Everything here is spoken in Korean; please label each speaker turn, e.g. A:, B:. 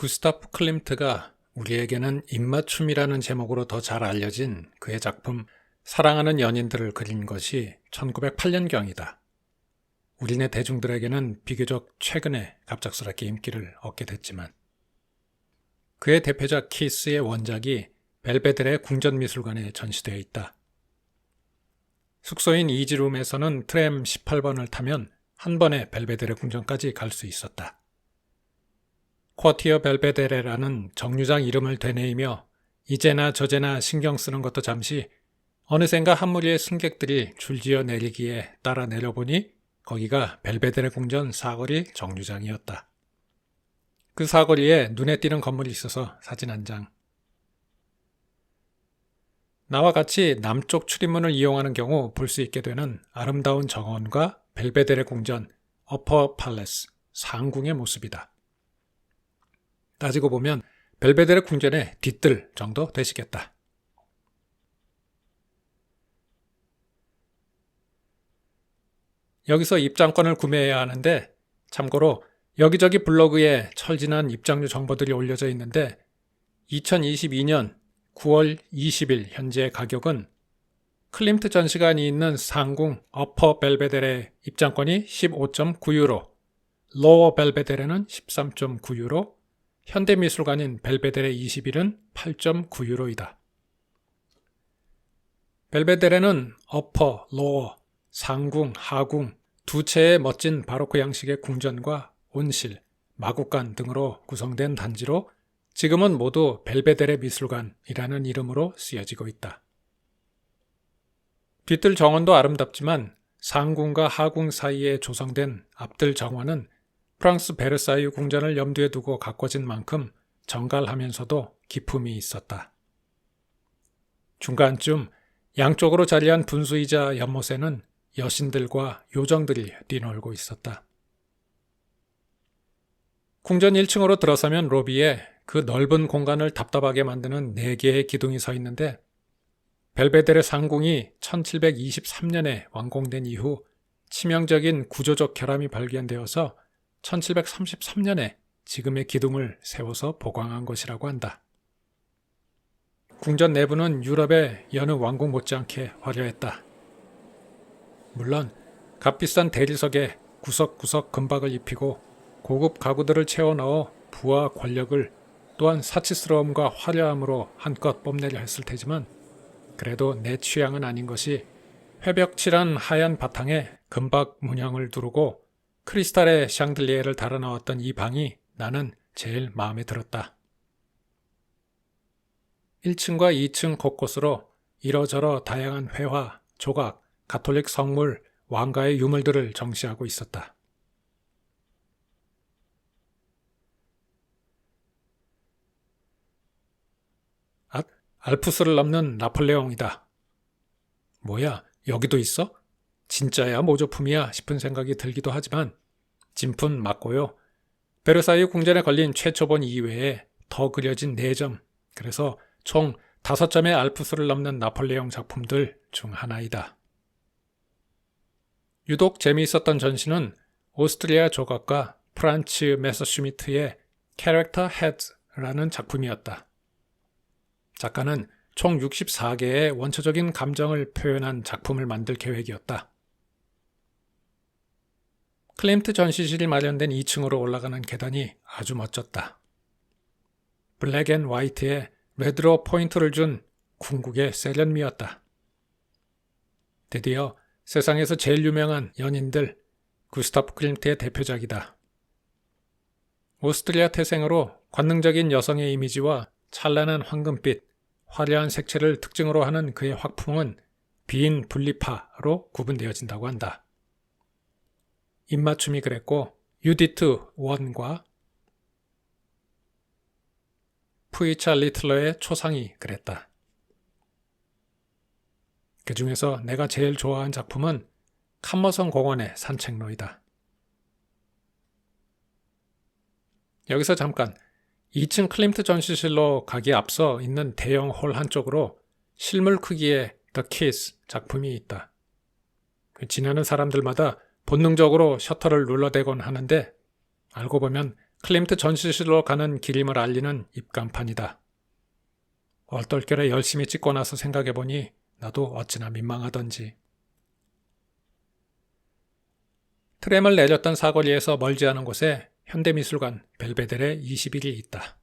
A: 구스타프 클림트가 우리에게는 입맞춤이라는 제목으로 더 잘 알려진 그의 작품 사랑하는 연인들을 그린 것이 1908년경이다. 우리네 대중들에게는 비교적 최근에 갑작스럽게 인기를 얻게 됐지만 그의 대표작 키스의 원작이 벨베데레 궁전미술관에 전시되어 있다. 숙소인 이지룸에서는 트램 18번을 타면 한 번에 벨베데레 궁전까지 갈 수 있었다. 쿼티어 벨베데레라는 정류장 이름을 되뇌이며 이제나 저제나 신경 쓰는 것도 잠시 어느샌가 한 무리의 승객들이 줄지어 내리기에 따라 내려보니 거기가 벨베데레 궁전 사거리 정류장이었다. 그 사거리에 눈에 띄는 건물이 있어서 사진 한 장. 나와 같이 남쪽 출입문을 이용하는 경우 볼 수 있게 되는 아름다운 정원과 벨베데레 궁전 어퍼 팔레스 상궁의 모습이다. 따지고 보면 벨베데레 궁전의 뒤뜰 정도 되시겠다. 여기서 입장권을 구매해야 하는데 참고로 여기저기 블로그에 철진한 입장료 정보들이 올려져 있는데 2022년 9월 20일 현재 가격은 클림트 전시관이 있는 상궁 어퍼 벨베데레 입장권이 15.9유로, 로어 벨베데레는 13.9유로, 현대미술관인 벨베데레 21은 8.9유로이다. 벨베데레는 어퍼, 로어, 상궁, 하궁 두 채의 멋진 바로크 양식의 궁전과 온실, 마국간 등으로 구성된 단지로 지금은 모두 벨베데레 미술관이라는 이름으로 쓰여지고 있다. 뒤뜰 정원도 아름답지만 상궁과 하궁 사이에 조성된 앞뜰 정원은 프랑스 베르사유 궁전을 염두에 두고 가꿔진 만큼 정갈하면서도 기품이 있었다. 중간쯤 양쪽으로 자리한 분수이자 연못에는 여신들과 요정들이 뛰놀고 있었다. 궁전 1층으로 들어서면 로비에 그 넓은 공간을 답답하게 만드는 4개의 기둥이 서 있는데 벨베데레 상궁이 1723년에 완공된 이후 치명적인 구조적 결함이 발견되어서 1733년에 지금의 기둥을 세워서 보강한 것이라고 한다. 궁전 내부는 유럽의 여느 왕궁 못지않게 화려했다. 물론 값비싼 대리석에 구석구석 금박을 입히고 고급 가구들을 채워 넣어 부와 권력을 또한 사치스러움과 화려함으로 한껏 뽐내려 했을 테지만 그래도 내 취향은 아닌 것이 회벽칠한 하얀 바탕에 금박 문양을 두르고 크리스탈의 샹들리에를 달아 넣었던 이 방이 나는 제일 마음에 들었다. 1층과 2층 곳곳으로 이러저러 다양한 회화, 조각, 가톨릭 성물, 왕가의 유물들을 정시하고 있었다. 아, 알프스를 넘는 나폴레옹이다. 뭐야, 여기도 있어? 진짜야 모조품이야 싶은 생각이 들기도 하지만 진품 맞고요. 베르사유 궁전에 걸린 최초본 이외에 더 그려진 4점, 그래서 총 5점의 알프스를 넘는 나폴레옹 작품들 중 하나이다. 유독 재미있었던 전시는 오스트리아 조각가 프란츠 메서슈미트의 캐릭터 헤드라는 작품이었다. 작가는 총 64개의 원초적인 감정을 표현한 작품을 만들 계획이었다. 클림트 전시실이 마련된 2층으로 올라가는 계단이 아주 멋졌다. 블랙 앤 화이트에 레드로 포인트를 준 궁극의 세련미였다. 드디어 세상에서 제일 유명한 연인들 구스타프 클림트의 대표작이다. 오스트리아 태생으로 관능적인 여성의 이미지와 찬란한 황금빛, 화려한 색채를 특징으로 하는 그의 화풍은 비인 분리파로 구분되어진다고 한다. 입맞춤이 그랬고 유디트 원과 푸이차 리틀러의 초상이 그랬다. 그 중에서 내가 제일 좋아한 작품은 칸머성 공원의 산책로이다. 여기서 잠깐 2층 클림트 전시실로 가기에 앞서 있는 대형 홀 한쪽으로 실물 크기의 The Kiss 작품이 있다. 지나는 사람들마다 본능적으로 셔터를 눌러대곤 하는데 알고 보면 클림트 전시실로 가는 길임을 알리는 입간판이다. 얼떨결에 열심히 찍고 나서 생각해보니 나도 어찌나 민망하던지. 트램을 내렸던 사거리에서 멀지 않은 곳에 현대미술관 벨베데레 21이 있다.